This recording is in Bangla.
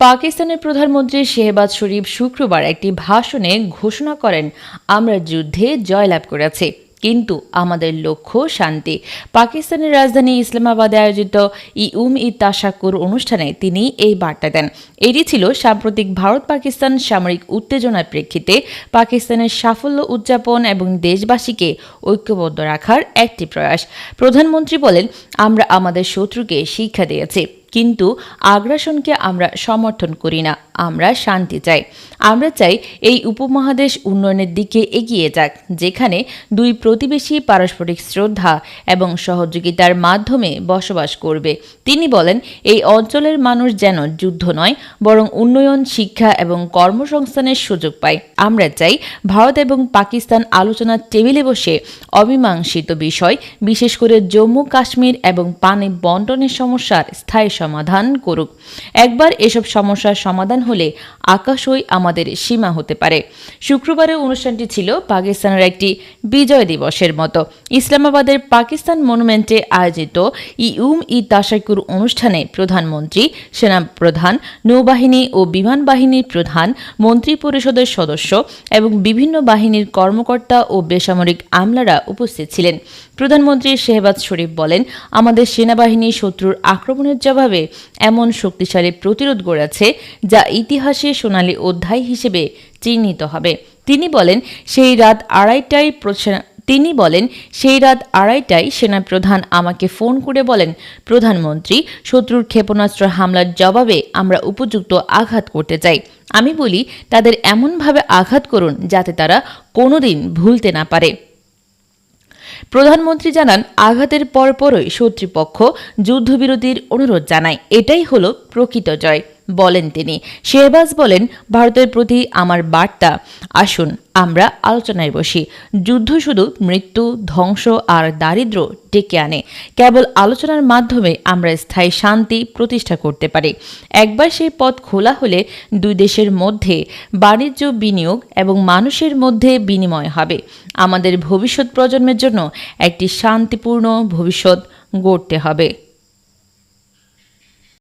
পাকিস্তানের প্রধানমন্ত্রী শেহবাজ শরীফ শুক্রবার একটি ভাষণে ঘোষণা করেন, আমরা যুদ্ধে জয়লাভ করেছি, কিন্তু আমাদের লক্ষ্য শান্তি। পাকিস্তানের রাজধানী ইসলামাবাদে আয়োজিত ইউম ই তাশাকুর অনুষ্ঠানে তিনি এই বার্তা দেন। এটি ছিল সাম্প্রতিক ভারত পাকিস্তান সামরিক উত্তেজনার প্রেক্ষিতে পাকিস্তানের সাফল্য উদযাপন এবং দেশবাসীকে ঐক্যবদ্ধ রাখার একটি প্রয়াস। প্রধানমন্ত্রী বলেন, আমরা আমাদের শত্রুকে শিক্ষা দিয়েছি। কিন্তু আগ্রাসনকে আমরা সমর্থন করি না, আমরা শান্তি চাই। আমরা চাই এই উপমহাদেশ উন্নয়নের দিকে এগিয়ে যাক, যেখানে দুই প্রতিবেশী পারস্পরিক শ্রদ্ধা এবং সহযোগিতার মাধ্যমে বসবাস করবে। তিনি বলেন, এই অঞ্চলের মানুষ যেন যুদ্ধ নয়, বরং উন্নয়ন, শিক্ষা এবং কর্মসংস্থানের সুযোগ পায়। আমরা চাই ভারত এবং পাকিস্তান আলোচনার টেবিলে বসে অমীমাংসিত বিষয়, বিশেষ করে জম্মু কাশ্মীর এবং পানি বন্টনের সমস্যার স্থায়ী সমাধান করুক। একবার এসব সমস্যার সমাধান হলে আকাশই আমাদের সীমা হতে পারে। শুক্রবারের অনুষ্ঠানটি ছিল পাকিস্তানের একটি বিজয় দিবসের মতো। ইসলামাবাদের পাকিস্তান মনুমেন্টে আয়োজিত ইউম ই তাশাকুর অনুষ্ঠানে প্রধানমন্ত্রী, সেনাপ্রধান, নৌবাহিনী ও বিমান বাহিনীর প্রধান, মন্ত্রী পরিষদের সদস্য এবং বিভিন্ন বাহিনীর কর্মকর্তা ও বেসামরিক আমলারা উপস্থিত ছিলেন। প্রধানমন্ত্রী শেহবাজ শরীফ বলেন, আমাদের সেনাবাহিনী শত্রুর আক্রমণের জবাবে এমন শক্তিশালী প্রতিরোধ গড়েছে যা ইতিহাসে সোনালী অধ্যায় হিসেবে চিহ্নিত হবে। তিনি বলেন, সেই রাত আড়াইটায় তিনি বলেন, সেই রাত আড়াইটায় সেনাপ্রধান আমাকে ফোন করে বলেন, প্রধানমন্ত্রী, শত্রুর ক্ষেপণাস্ত্র হামলার জবাবে আমরা উপযুক্ত আঘাত করতে চাই। আমি বলি, তাদের এমনভাবে আঘাত করুন যাতে তারা কোনোদিন ভুলতে না পারে। প্রধানমন্ত্রী জানান আঘাতের পরপরই শত্রুপক্ষ যুদ্ধবিরতির অনুরোধ জানায়। এটাই হলো প্রকৃত জয়। বলেন তিনি। শেহবাজ বলেন, ভারতের প্রতি আমার বার্তা। আসুন, আমরা আলোচনায় বসি। যুদ্ধ শুধু মৃত্যু, ধ্বংস আর দারিদ্র্য ডেকে আনে। কেবল আলোচনার মাধ্যমে আমরা স্থায়ী শান্তি প্রতিষ্ঠা করতে পারি। একবার সেই পথ খোলা হলে দুই দেশের মধ্যে বাণিজ্য বিনিয়োগ এবং মানুষের মধ্যে বিনিময় হবে। আমাদের ভবিষ্যৎ প্রজন্মের জন্য একটি শান্তিপূর্ণ ভবিষ্যৎ গড়তে হবে।